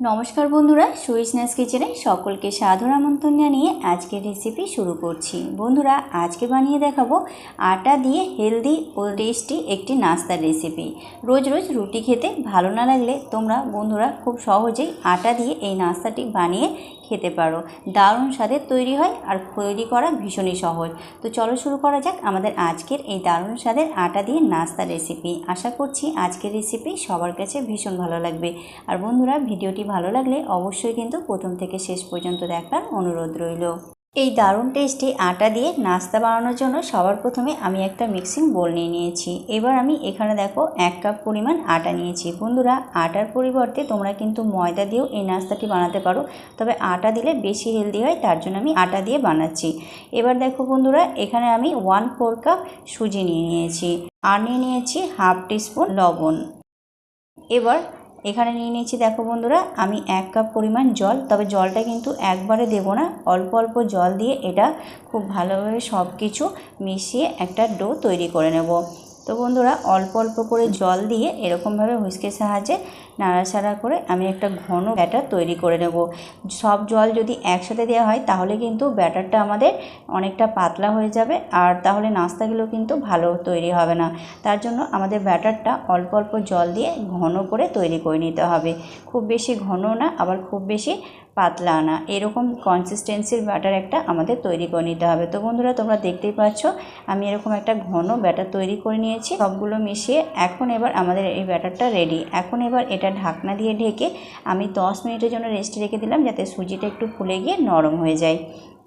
নমস্কার বন্ধুরা সুইসনেস কিচেনে সকলকে সাদর আমন্ত্রণ জানিয়ে আজকের রেসিপি শুরু করছি। বন্ধুরা, আজকে বানিয়ে দেখাবো আটা দিয়ে হেলদি ও টেস্টি একটি নাস্তার রেসিপি রোজ রোজ রুটি খেতে ভালো না লাগলে তোমরা বন্ধুরা খুব সহজেই আটা দিয়ে এই নাস্তাটি বানিয়ে খেতে পারো। দারুণ স্বাদের তৈরি হয় আর তৈরি করা ভীষণই সহজ। তো চলো শুরু করা যাক আমাদের আজকের এই দারুণ স্বাদের আটা দিয়ে নাস্তা রেসিপি আশা করছি আজকের রেসিপি সবার কাছে ভীষণ ভালো লাগবে। আর বন্ধুরা, ভিডিওটি ভালো লাগলে অবশ্যই কিন্তু প্রথম থেকে শেষ পর্যন্ত দেখার অনুরোধ রইল। এই দারুণ টেস্টি আটা দিয়ে নাস্তা বানানোর জন্য সবার প্রথমে আমি একটা মিক্সিং বোল নিয়ে নিয়েছি। এবার আমি এখানে দেখো এক কাপ পরিমাণ আটা নিয়েছি। বন্ধুরা, আটার পরিবর্তে তোমরা কিন্তু ময়দা দিয়েও এই নাস্তাটি বানাতে পারো। তবে আটা দিলে বেশি হেলদি হয়, তার জন্য আমি আটা দিয়ে বানাচ্ছি। এবার দেখো বন্ধুরা, এখানে আমি ওয়ান ফোর কাপ সুজি নিয়ে নিয়েছি। আর নিয়ে নিয়েছি হাফ টিস্পুন লবণ। এবার এখানে নিয়ে নিয়েছি, দেখো বন্ধুরা, আমি এক কাপ পরিমাণ জল, তবে জলটা কিন্তু একবারে দেব না, অল্প অল্প জল দিয়ে এটা খুব ভালোভাবে সব কিছু মিশিয়ে একটা ডো তৈরি করে নেব। তো বন্ধুরা, অল্প অল্প করে জল দিয়ে এরকমভাবে হুইস্কের সাহায্যে নাড়াচাড়া করে আমি একটা ঘন ব্যাটার তৈরি করে নেব। সব জল যদি একসাথে দেওয়া হয়, তাহলে কিন্তু ব্যাটারটা আমাদের অনেকটা পাতলা হয়ে যাবে আর তাহলে নাস্তাগুলো কিন্তু ভালো তৈরি হবে না। তার জন্য আমাদের ব্যাটারটা অল্প অল্প জল দিয়ে ঘন করে তৈরি করে নিতে হবে। খুব বেশি ঘন না, আবার খুব বেশি পাতলা না। এরকম কনসিস্টেন্সির ব্যাটার একটা আমাদের তৈরি করে নিতে হবে। তো বন্ধুরা, তোমরা দেখতেই পাচ্ছ, আমি এরকম একটা ঘন ব্যাটার তৈরি করে নিয়েছি। সবগুলো মিশিয়ে এখন এবার আমাদের এই ব্যাটারটা রেডি এখন এবার এটা ঢাকনা দিয়ে ঢেকে আমি দশ মিনিটের জন্য রেস্টে রেখে দিলাম যাতে সুজিটা একটু ফুলে গিয়ে নরম হয়ে যায়।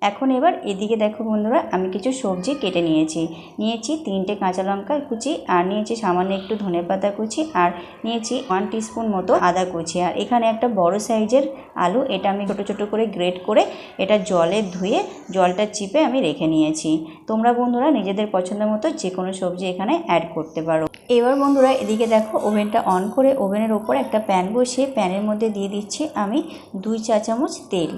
এখন এবার এদিকে দেখো বন্ধুরা, আমি কিছু সবজি কেটে নিয়েছি। নিয়েছি তিনটে কাঁচা লঙ্কা কুচি, আর নিয়েছি সামান্য একটু ধনে পাতা কুচি, আর নিয়েছি ওয়ান টিস্পুন মতো আদা কুচি। আর এখানে একটা বড় সাইজের আলু, এটা আমি ছোটো ছোটো করে গ্রেট করে এটা জলে ধুয়ে, জলটা চিপে আমি রেখে নিয়েছি। তোমরা বন্ধুরা নিজেদের পছন্দ মতো যে কোনো সবজি এখানে অ্যাড করতে পারো। এবার বন্ধুরা এদিকে দেখো ওভেনটা অন করে, ওভেনের ওপর একটা প্যান বসিয়ে প্যানের মধ্যে দিয়ে দিচ্ছি আমি দুই চা চামচ তেল।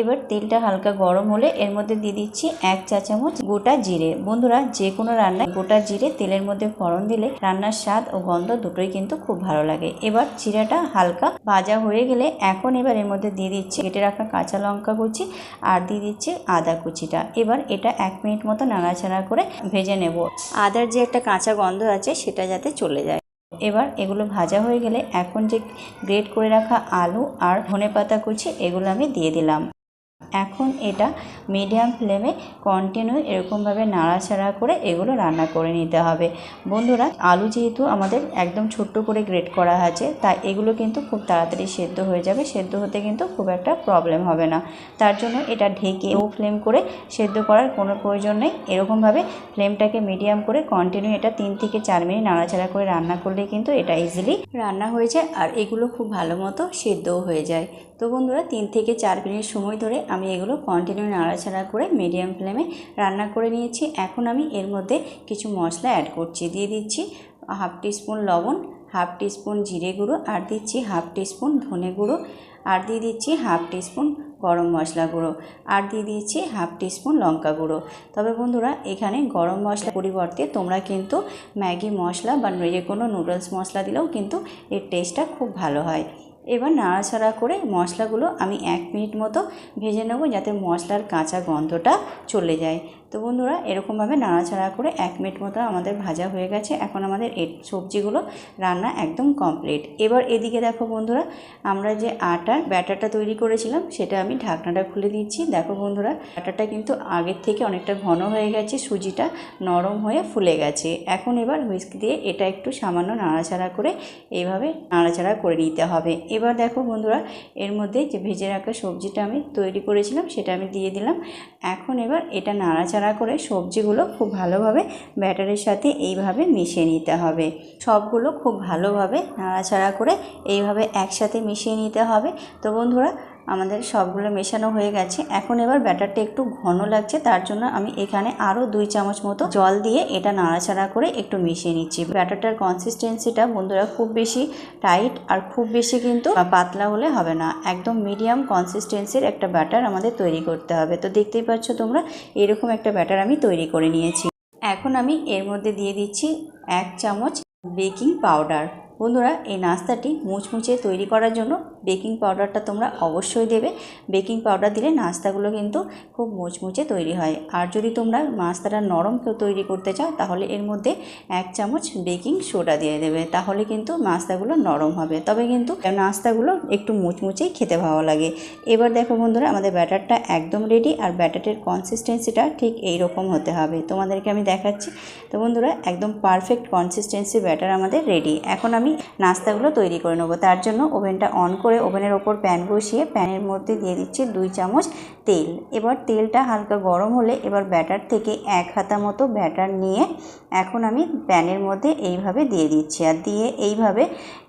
এবার তেলটা হালকা গরম হলে এর মধ্যে দিয়ে দিচ্ছি এক চা চামচ গোটা জিরে। বন্ধুরা যে কোনো রান্নায় গোটা জিরে তেলের মধ্যে ফোড়ন দিলে রান্নার স্বাদ ও গন্ধ দুটোই কিন্তু খুব ভালো লাগে। এবার জিরাটা হালকা ভাজা হয়ে গেলে এখন এবার এর মধ্যে দিয়ে দিচ্ছি কেটে রাখা কাঁচা লঙ্কা কুচি আর দিয়ে দিচ্ছি আদা কুচিটা। এবার এটা এক মিনিট মতো নাড়াচাড়া করে ভেজে নেব। আদার যে একটা কাঁচা গন্ধ আছে সেটা যাতে চলে যায়। এবার এগুলো ভাজা হয়ে গেলে এখন যে গ্রেট করে রাখা আলু আর ধনে পাতা কুচি, এগুলো আমি দিয়ে দিলাম। এখন এটা মিডিয়াম ফ্লেমে কন্টিনিউ এরকমভাবে নাড়াচাড়া করে এগুলো রান্না করে নিতে হবে। বন্ধুরা, আলু যেহেতু আমাদের একদম ছোট্ট করে গ্রেট করা আছে, তাই এগুলো কিন্তু খুব তাড়াতাড়ি সেদ্ধ হয়ে যাবে। সেদ্ধ হতে কিন্তু খুব একটা প্রবলেম হবে না। তার জন্য এটা ঢেকে ও ফ্লেম করে সেদ্ধ করার কোনো প্রয়োজন নেই। এরকমভাবে ফ্লেমটাকে মিডিয়াম করে কন্টিনিউ এটা তিন থেকে চার মিনিট নাড়াচাড়া করে রান্না করলে কিন্তু এটা ইজিলি রান্না হয়ে যায় আর এগুলো খুব ভালো মতো সেদ্ধও হয়ে যায়। তো বন্ধুরা, তিন থেকে চার মিনিট সময় ধরে আমি এগুলো কন্টিনিউ নাড়াচাড়া করে মিডিয়াম ফ্লেমে রান্না করে নিয়েছি। এখন আমি এর মধ্যে কিছু মশলা অ্যাড করছি। দিয়ে দিচ্ছি হাফ টিস্পুন লবণ হাফ টিস্পুন জিরে গুঁড়ো, আর দিচ্ছি হাফ টিস্পুন ধনে গুঁড়ো, আর দিয়ে দিচ্ছি হাফ টিস্পুন গরম মশলা গুঁড়ো, আর দিয়ে দিচ্ছি হাফ টিস্পুন লঙ্কা গুঁড়ো। তবে বন্ধুরা, এখানে গরম মশলা পরিবর্তে তোমরা কিন্তু ম্যাগি মশলা বা যে কোনো নুডলস মশলা দিলেও কিন্তু এর টেস্টটা খুব ভালো হয়। এবার নাড়াচাড়া করে মশলাগুলো আমি এক মিনিট মতো ভেজে নেব যাতে মশলার কাঁচা গন্ধটা চলে যায়। তো বন্ধুরা, এরকমভাবে নাড়াচাড়া করে এক মিনিট মতো আমাদের ভাজা হয়ে গেছে। এখন আমাদের এ সবজিগুলো রান্না একদম কমপ্লিট এবার এদিকে দেখো বন্ধুরা, আমরা যে আটার ব্যাটারটা তৈরি করেছিলাম, সেটা আমি ঢাকনাটা খুলে দিচ্ছি। দেখো বন্ধুরা, ব্যাটারটা কিন্তু আগের থেকে অনেকটা ঘন হয়ে গেছে, সুজিটা নরম হয়ে ফুলে গেছে। এখন এবার হুইস্ক দিয়ে এটা একটু সামান্য নাড়াচাড়া করে এইভাবে নাড়াচাড়া করে নিতে হবে। এবার দেখো বন্ধুরা, এর মধ্যে যে ভেজে রাখা সবজিটা আমি তৈরি করেছিলাম, সেটা আমি দিয়ে দিলাম। এখন এবার এটা নাড়াচাড়া করে সবজিগুলো খুব ভালোভাবে ব্যাটারের সাথে এইভাবে মিশিয়ে নিতে হবে। সবগুলো খুব ভালোভাবে নাড়াচাড়া করে এইভাবে একসাথে মিশিয়ে নিতে হবে। তো বন্ধুরা আমাদের সবগুলো মেশানো হয়ে গেছে। এখন এবার ব্যাটারটা একটু ঘন লাগছে, তার জন্য আমি এখানে আরও দুই চামচ মতো জল দিয়ে এটা নাড়াচাড়া করে একটু মিশিয়ে নিচ্ছি। ব্যাটারটার কনসিস্টেন্সিটা বন্ধুরা খুব বেশি টাইট আর খুব বেশি কিন্তু পাতলা হলে হবে না। একদম মিডিয়াম কনসিস্টেন্সির একটা ব্যাটার আমাদের তৈরি করতে হবে। তো দেখতেই পাচ্ছ তোমরা, এরকম একটা ব্যাটার আমি তৈরি করে নিয়েছি। এখন আমি এর মধ্যে দিয়ে দিচ্ছি এক চামচ বেকিং পাউডার বন্ধুরা, এই নাস্তাটি মুচমুচে তৈরি করার জন্য বেকিং পাউডারটা তোমরা অবশ্যই দেবে। বেকিং পাউডার দিলে নাস্তাগুলো কিন্তু খুব মুচমুচে তৈরি হয়। আর যদি তোমরা নাস্তাটা নরম তৈরি করতে চাও, তাহলে এর মধ্যে এক চামচ বেকিং সোডা দিয়ে দেবে। তাহলে কিন্তু নাস্তাগুলো নরম হবে। তবে কিন্তু নাস্তাগুলো একটু মুচমুচেই খেতে ভালো লাগে। এবার দেখো বন্ধুরা, আমাদের ব্যাটারটা একদম রেডি আর ব্যাটারের কনসিস্টেন্সিটা ঠিক এই রকম হতে হবে। তোমাদেরকে আমি দেখাচ্ছি। তো বন্ধুরা, একদম পারফেক্ট কনসিস্টেন্সি ব্যাটার আমাদের রেডি। এখন আমি নাস্তাগুলো তৈরি করে নেব। তার জন্য ওভেনটা অন করে ওভেনের ওপর প্যান বসিয়ে প্যানের মধ্যে দিয়ে দিচ্ছি দুই চামচ তেল। এবার তেলটা হালকা গরম হলে এবার ব্যাটার থেকে এক হাতা মতো ব্যাটার নিয়ে এখন আমি প্যানের মধ্যে এইভাবে দিয়ে দিচ্ছি। আর দিয়ে এইভাবে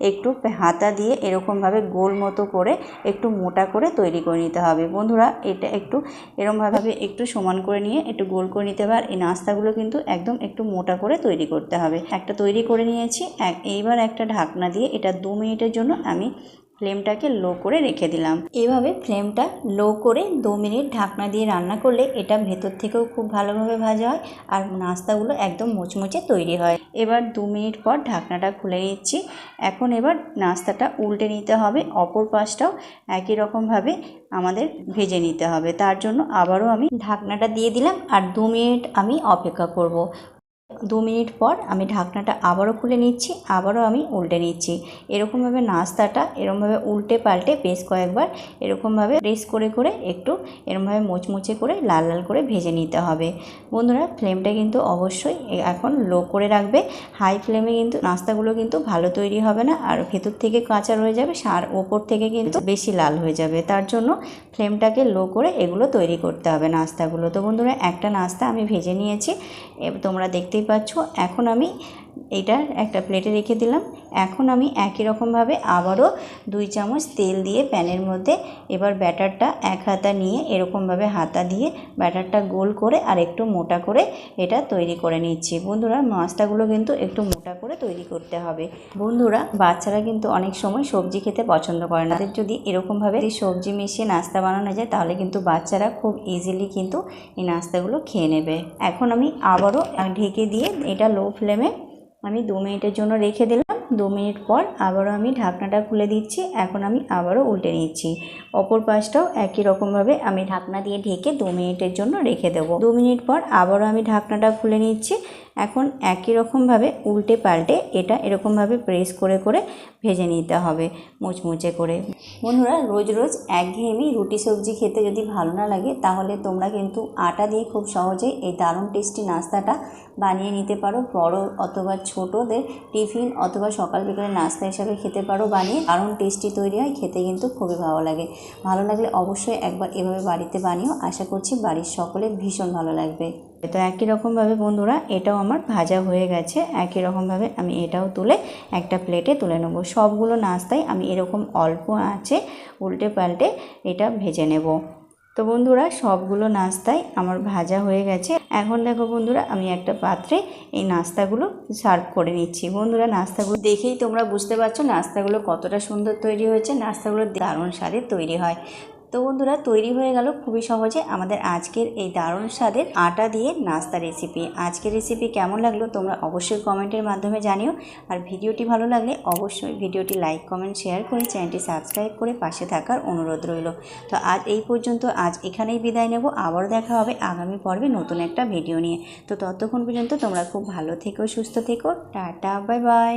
একটু হাতা দিয়ে এরকমভাবে গোল মতো করে একটু মোটা করে তৈরি করে নিতে হবে। বন্ধুরা, এটা একটু এরমভাবে একটু সমান করে নিয়ে একটু গোল করে নিতে হবে। আর এই নাস্তাগুলো কিন্তু একদম একটু মোটা করে তৈরি করতে হবে। একটা তৈরি করে নিয়েছি। এইবার একটা ঢাকনা দিয়ে এটা দু মিনিটের জন্য আমি ফ্লেমটাকে লো করে রেখে দিলাম। এভাবে ফ্লেমটা লো করে দু মিনিট ঢাকনা দিয়ে রান্না করলে এটা ভেতর থেকেও খুব ভালোভাবে ভাজা হয় আর নাস্তাগুলো একদম মুচমুচে তৈরি হয়। এবার দু মিনিট পর ঢাকনাটা খুলে নিচ্ছি। এখন এবার নাস্তাটা উল্টে নিতে হবে। অপর পাশটাও একই রকমভাবে আমাদের ভেজে নিতে হবে। তার জন্য আবারও আমি ঢাকনাটা দিয়ে দিলাম আর দু মিনিট আমি অপেক্ষা করব। দু মিনিট পর আমি ঢাকনাটা আবারও খুলে নিচ্ছি, আবারও আমি উল্টে নিচ্ছি। এরকমভাবে নাস্তাটা এরকমভাবে উল্টে পাল্টে বেশ কয়েকবার এরকমভাবে প্রেস করে করে একটু এরকমভাবে মুচমুচে করে লাল লাল করে ভেজে নিতে হবে। বন্ধুরা, ফ্লেমটা কিন্তু অবশ্যই এখন লো করে রাখবে। হাই ফ্লেমে কিন্তু নাস্তাগুলো কিন্তু ভালো তৈরি হবে না, আর ভেতর থেকে কাঁচা রয়ে যাবে, সার ওপর থেকে কিন্তু বেশি লাল হয়ে যাবে। তার জন্য ফ্লেমটাকে লো করে এগুলো তৈরি করতে হবে নাস্তাগুলো। তো বন্ধুরা, একটা নাস্তা আমি ভেজে নিয়েছি। তোমরা দেখতেই পাচ্ছ, এখন আমি এটা একটা প্লেটে রেখে দিলাম। এখন আমি একই রকমভাবে আবারও দুই চামচ তেল দিয়ে প্যানের মধ্যে এবার ব্যাটারটা এক হাতা নিয়ে এরকমভাবে হাতা দিয়ে ব্যাটারটা গোল করে আর একটু মোটা করে এটা তৈরি করে নিচ্ছি। বন্ধুরা নাস্তাগুলো কিন্তু একটু মোটা করে তৈরি করতে হবে। বন্ধুরা, বাচ্চারা কিন্তু অনেক সময় সবজি খেতে পছন্দ করে না। তাদের যদি এরকমভাবে সবজি মিশিয়ে নাস্তা বানানো যায়, তাহলে কিন্তু বাচ্চারা খুব ইজিলি কিন্তু এই নাস্তাগুলো খেয়ে নেবে। এখন আমি আবারও ঢেকে দিয়ে এটা লো ফ্লেমে আমি দু মিনিটের জন্য রেখে দিলাম। দু মিনিট পর আবারও আমি ঢাকনাটা খুলে দিচ্ছি। এখন আমি আবারও উল্টে নিচ্ছি। অপর পাশটাও একই রকমভাবে আমি ঢাকনা দিয়ে ঢেকে দু মিনিটের জন্য রেখে দেব। দু মিনিট পর আবারও আমি ঢাকনাটা খুলে নিচ্ছি। এখন একই রকমভাবে উল্টে পাল্টে এটা এরকমভাবে প্রেস করে করে ভেজে নিতে হবে মুচমুচে করে। বন্ধুরা, রোজ রোজ একঘেয়েমি রুটি সবজি খেতে যদি ভালো না লাগে, তাহলে তোমরা কিন্তু আটা দিয়ে খুব সহজেই এই দারুণ টেস্টি নাস্তাটা বানিয়ে নিতে পারো। বড় অথবা ছোটোদের টিফিন অথবা সকাল বিকালে নাস্তা হিসাবে খেতে পারো। বানিয়ে দারুণ টেস্টি তৈরি হয়, খেতে কিন্তু খুবই ভালো লাগে। ভালো লাগলে অবশ্যই একবার এভাবে বাড়িতে বানিয়েও আশা করছি বাড়ির সকলের ভীষণ ভালো লাগবে। তো একই রকমভাবে বন্ধুরা, এটাও আমার ভাজা হয়ে গেছে। একই রকমভাবে আমি এটাও তুলে একটা প্লেটে তুলে নেব। সবগুলো নাস্তায় আমি এরকম অল্প আছে, উল্টে পাল্টে এটা ভেজে নেব। তো বন্ধুরা, সবগুলো নাস্তাই আমার ভাজা হয়ে গেছে। এখন দেখো বন্ধুরা, আমি একটা পাত্রে এই নাস্তাগুলো সার্ভ করে নিচ্ছি। বন্ধুরা, নাস্তাগুলো দেখেই তোমরা বুঝতে পারছ নাস্তাগুলো কতটা সুন্দর তৈরি হয়েছে, নাস্তাগুলো দারুণ স্বাদে তৈরি হয়। তো বন্ধুরা, তৈরি হয়ে গেল খুবই সহজে আমাদের আজকের এই দারুণ স্বাদের আটা দিয়ে নাস্তা রেসিপি আজকের রেসিপি কেমন লাগল তোমরা অবশ্যই কমেন্টের মাধ্যমে জানিও। আর ভিডিওটি ভালো লাগলে অবশ্যই ভিডিওটি লাইক কমেন্ট শেয়ার করে চ্যানেলটি সাবস্ক্রাইব করে পাশে থাকার অনুরোধ রইল। তো আজ এই পর্যন্ত আজ এখানেই বিদায় নেব। আবার দেখা হবে আগামী পর্বে নতুন একটা ভিডিও নিয়ে। তো ততক্ষণ পর্যন্ত তোমরা খুব ভালো থেকো, সুস্থ থেকো। Tata bye bye